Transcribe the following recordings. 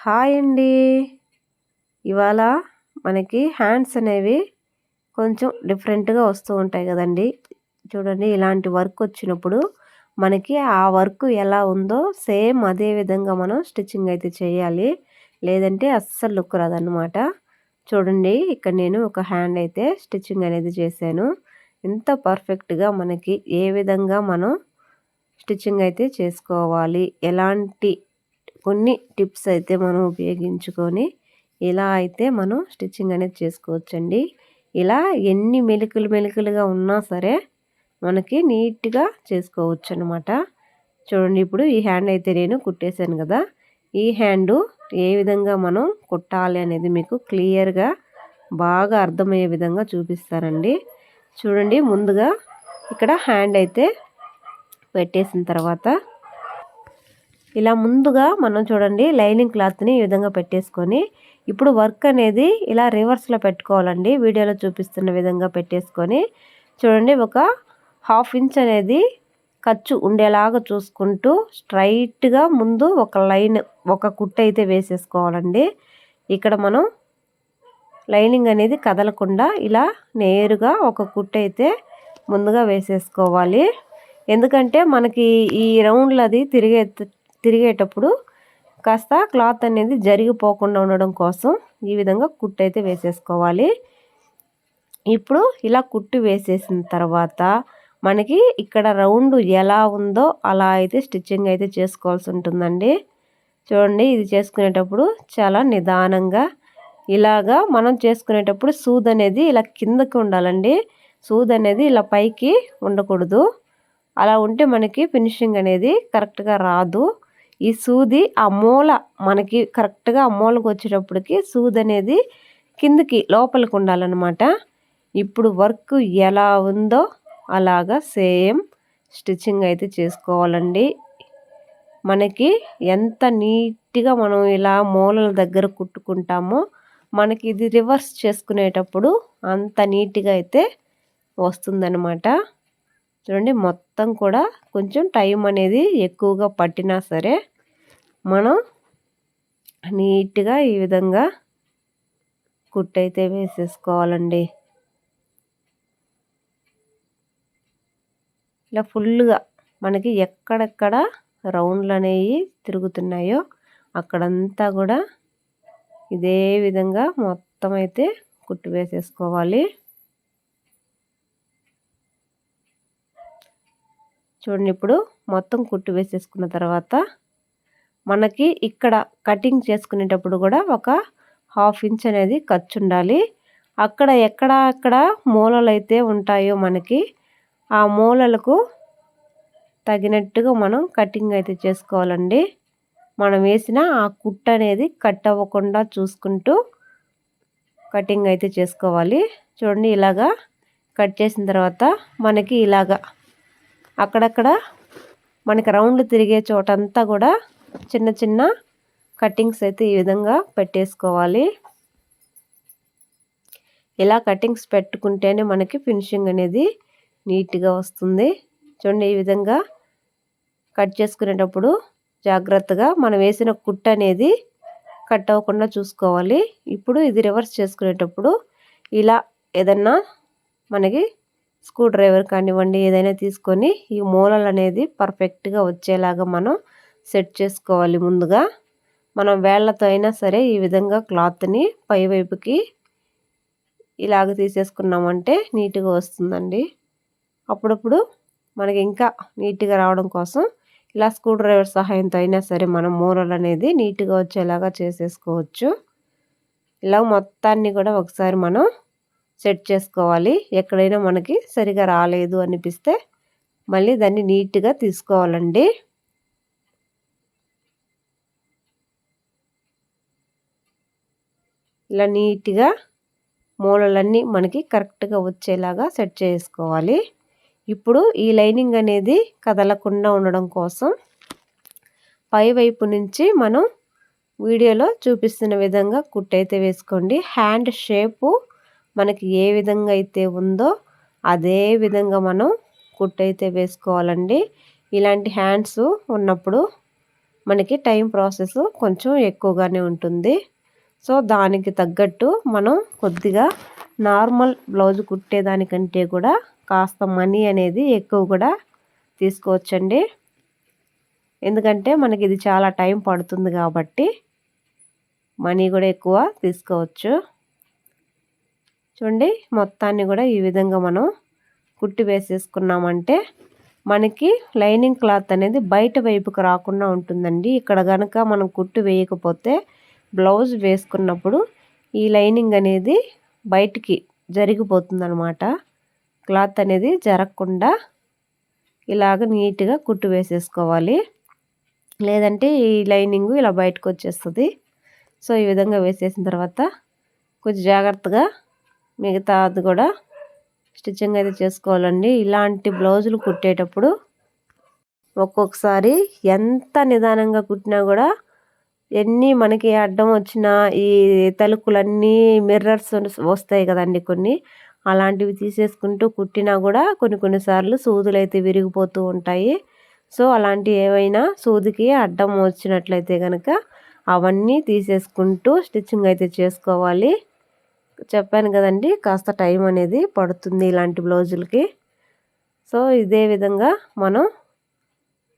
Hi అండి. ఇవాళ మనకి హ్యాండ్స్ అనేవి కొంచెం డిఫరెంట్గా వస్తూ ఉంటాయి కదండి. చూడండి ఇలాంటి వర్క్ వచ్చినప్పుడు మనకి ఆ వర్క్ ఎలా ఉందో సేమ్ అదే విధంగా మనం స్టిచ్చింగ్ అయితే చేయాలి. లేదంటే అస్సలు లుక్ రాదనమాట చూడండి ఇక్కడ నేను ఒక హ్యాండ్ అయితే స్టిచ్చింగ్ అనేది చేశాను. ఎంత పర్ఫెక్ట్గా మనకి ఏ విధంగా మనం స్టిచ్చింగ్ అయితే చేసుకోవాలి. ఎలాంటి కొన్ని టిప్స్ అయితే మనం ఉపయోగించుకొని ఇలా అయితే మనం స్టిచ్చింగ్ అనేది చేసుకోవచ్చండి. ఇలా ఎన్ని మెలుకులు మెలుకులుగా ఉన్నా సరే మనకి నీట్గా చేసుకోవచ్చు అనమాట చూడండి ఇప్పుడు ఈ హ్యాండ్ అయితే నేను కుట్టేశాను కదా. ఈ హ్యాండు ఏ విధంగా మనం కుట్టాలి అనేది మీకు క్లియర్గా బాగా అర్థమయ్యే విధంగా చూపిస్తానండి. చూడండి ముందుగా ఇక్కడ హ్యాండ్ అయితే పెట్టేసిన తర్వాత ఇలా ముందుగా మనం చూడండి లైనింగ్ క్లాత్ని ఈ విధంగా పెట్టేసుకొని ఇప్పుడు వర్క్ అనేది ఇలా రివర్స్లో పెట్టుకోవాలండి. వీడియోలో చూపిస్తున్న విధంగా పెట్టేసుకొని చూడండి ఒక హాఫ్ ఇంచ్ అనేది ఖర్చు ఉండేలాగా చూసుకుంటూ స్ట్రైట్గా ముందు ఒక లైన్ ఒక కుట్టు అయితే వేసేసుకోవాలండి. ఇక్కడ మనం లైనింగ్ అనేది కదలకుండా ఇలా నేరుగా ఒక కుట్టు అయితే ముందుగా వేసేసుకోవాలి. ఎందుకంటే మనకి ఈ రౌండ్లు అది తిరిగే తిరిగేటప్పుడు కాస్త క్లాత్ అనేది జరిగిపోకుండా ఉండడం కోసం ఈ విధంగా కుట్టు అయితే వేసేసుకోవాలి. ఇప్పుడు ఇలా కుట్టు వేసేసిన తర్వాత మనకి ఇక్కడ రౌండ్ ఎలా ఉందో అలా అయితే స్టిచ్చింగ్ అయితే చేసుకోవాల్సి ఉంటుందండి. చూడండి ఇది చేసుకునేటప్పుడు చాలా నిదానంగా ఇలాగా మనం చేసుకునేటప్పుడు సూద్ అనేది ఇలా కిందకి ఉండాలండి. సూద్ అనేది ఇలా పైకి ఉండకూడదు. అలా ఉంటే మనకి ఫినిషింగ్ అనేది కరెక్ట్గా రాదు. ఈ సూది ఆ మూల మనకి కరెక్ట్గా ఆ మూలకు వచ్చేటప్పటికి సూది అనేది కిందికి లోపలికి ఉండాలన్నమాట. ఇప్పుడు వర్క్ ఎలా ఉందో అలాగా సేమ్ స్టిచ్చింగ్ అయితే చేసుకోవాలండి. మనకి ఎంత నీట్గా మనం ఇలా మూలల దగ్గర కుట్టుకుంటామో మనకి ఇది రివర్స్ చేసుకునేటప్పుడు అంత నీట్గా అయితే వస్తుందన్నమాట. చూడండి మొత్తం కూడా కొంచెం టైం అనేది ఎక్కువగా పట్టినా సరే మనం నీట్గా ఈ విధంగా కుట్టయితే వేసేసుకోవాలండి. ఇలా ఫుల్గా మనకి ఎక్కడెక్కడ రౌండ్లు అనేవి తిరుగుతున్నాయో అక్కడంతా కూడా ఇదే విధంగా మొత్తం అయితే కుట్టు వేసేసుకోవాలి. చూడండి ఇప్పుడు మొత్తం కుట్టు వేసేసుకున్న తర్వాత మనకి ఇక్కడ కటింగ్ చేసుకునేటప్పుడు కూడా ఒక హాఫ్ ఇంచ్ అనేది ఖర్చు ఉండాలి. అక్కడ ఎక్కడ అక్కడ మూలలు అయితే ఉంటాయో మనకి ఆ మూలలకు తగినట్టుగా మనం కటింగ్ అయితే చేసుకోవాలండి. మనం వేసిన ఆ కుట్ట అనేది కట్ అవ్వకుండా చూసుకుంటూ కటింగ్ అయితే చేసుకోవాలి. చూడండి ఇలాగా కట్ చేసిన తర్వాత మనకి ఇలాగా అక్కడక్కడ మనకి రౌండ్ తిరిగే చోటంతా కూడా చిన్న చిన్న కటింగ్స్ అయితే ఈ విధంగా పెట్టేసుకోవాలి. ఇలా కటింగ్స్ పెట్టుకుంటేనే మనకి ఫినిషింగ్ అనేది నీట్గా వస్తుంది. చూడండి ఈ విధంగా కట్ చేసుకునేటప్పుడు జాగ్రత్తగా మనం వేసిన కుట్ అనేది కట్ అవ్వకుండా చూసుకోవాలి. ఇప్పుడు ఇది రివర్స్ చేసుకునేటప్పుడు ఇలా ఏదన్నా మనకి స్క్రూ డ్రైవర్ కానివ్వండి ఏదైనా తీసుకొని ఈ మూలలు అనేది పర్ఫెక్ట్గా వచ్చేలాగా మనం సెట్ చేసుకోవాలి ముందుగా. మనం వేళ్ళతో అయినా సరే ఈ విధంగా క్లాత్ని పైవైపుకి ఇలాగ తీసేసుకున్నామంటే నీట్గా వస్తుందండి. అప్పుడప్పుడు మనకి ఇంకా నీట్గా రావడం కోసం ఇలా స్క్రూ డ్రైవర్ సహాయంతో అయినా సరే మనం మూరలు అనేది నీట్గా వచ్చేలాగా చేసేసుకోవచ్చు. ఇలా మొత్తాన్ని కూడా ఒకసారి మనం సెట్ చేసుకోవాలి. ఎక్కడైనా మనకి సరిగా రాలేదు అనిపిస్తే మళ్ళీ దాన్ని నీట్గా తీసుకోవాలండి. ఇలా నీట్గా మూలలన్నీ మనకి కరెక్ట్గా వచ్చేలాగా సెట్ చేసుకోవాలి. ఇప్పుడు ఈ లైనింగ్ అనేది కదలకుండా ఉండడం కోసం పైవైపు నుంచి మనం వీడియోలో చూపిస్తున్న విధంగా కుట్టయితే వేసుకోండి. హ్యాండ్ షేపు మనకి ఏ విధంగా అయితే ఉందో అదే విధంగా మనం కుట్టయితే వేసుకోవాలండి. ఇలాంటి హ్యాండ్స్ ఉన్నప్పుడు మనకి టైం ప్రాసెస్ కొంచెం ఎక్కువగానే ఉంటుంది. సో దానికి తగ్గట్టు మనం కొద్దిగా నార్మల్ బ్లౌజ్ కుట్టేదానికంటే కూడా కాస్త మనీ అనేది ఎక్కువ కూడా తీసుకోవచ్చండి. ఎందుకంటే మనకి ఇది చాలా టైం పడుతుంది కాబట్టి మనీ కూడా ఎక్కువ తీసుకోవచ్చు. చూడండి మొత్తాన్ని కూడా ఈ విధంగా మనం కుట్టి వేసేసుకున్నామంటే మనకి లైనింగ్ క్లాత్ అనేది బయట వైపుకు రాకుండా ఉంటుందండి. ఇక్కడ కనుక మనం కుట్టు వేయకపోతే బ్లౌజ్ వేసుకున్నప్పుడు ఈ లైనింగ్ అనేది బయటికి జరిగిపోతుంది అనమాట క్లాత్ అనేది జరగకుండా ఇలాగ నీట్గా కుట్టు వేసేసుకోవాలి. లేదంటే ఈ లైనింగ్ ఇలా బయటకు వచ్చేస్తుంది సో ఈ విధంగా వేసేసిన తర్వాత కొంచెం జాగ్రత్తగా మిగతా అది కూడా స్టిచ్చింగ్ అయితే చేసుకోవాలండి. ఇలాంటి బ్లౌజులు కుట్టేటప్పుడు ఒక్కొక్కసారి ఎంత నిదానంగా కుట్టినా కూడా ఎన్ని మనకి అడ్డం వచ్చినా ఈ తలుకులన్నీ మిర్రర్స్ వస్తాయి కదండి కొన్ని. అలాంటివి తీసేసుకుంటూ కుట్టినా కూడా కొన్ని కొన్నిసార్లు సూదులు అయితే విరిగిపోతూ ఉంటాయి. సో అలాంటి ఏవైనా సూదికి అడ్డం వచ్చినట్లయితే కనుక అవన్నీ తీసేసుకుంటూ స్టిచ్చింగ్ అయితే చేసుకోవాలి. చెప్పాను కదండి కాస్త టైం అనేది పడుతుంది ఇలాంటి బ్లౌజులకి. సో ఇదే విధంగా మనం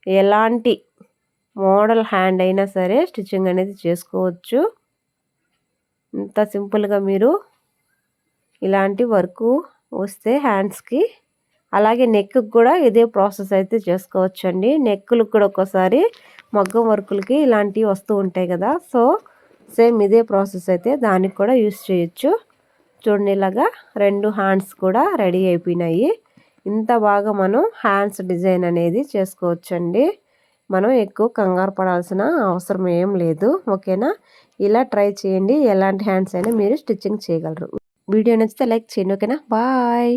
ఎలాంటి మోడల్ హ్యాండ్ అయినా సరే స్టిచ్చింగ్ అనేది చేసుకోవచ్చు. ఇంత సింపుల్గా మీరు ఇలాంటి వర్క్ వస్తే హ్యాండ్స్కి అలాగే నెక్కి కూడా ఇదే ప్రాసెస్ అయితే చేసుకోవచ్చు అండి నెక్కులకు కూడా ఒక్కోసారి మగ్గం వర్కులకి ఇలాంటివి వస్తూ ఉంటాయి కదా. సో సేమ్ ఇదే ప్రాసెస్ అయితే దానికి కూడా యూస్ చేయొచ్చు. చూడండి ఇలాగా రెండు హ్యాండ్స్ కూడా రెడీ అయిపోయినాయి. ఇంత బాగా మనం హ్యాండ్స్ డిజైన్ అనేది చేసుకోవచ్చండి. మనం ఎక్కువ కంగారు పడాల్సిన అవసరం ఏం లేదు ఓకేనా? ఇలా ట్రై చేయండి. ఎలాంటి హ్యాండ్స్ అయినా మీరు స్టిచ్చింగ్ చేయగలరు. వీడియో నచ్చితే లైక్ చేయండి ఓకేనా? బాయ్!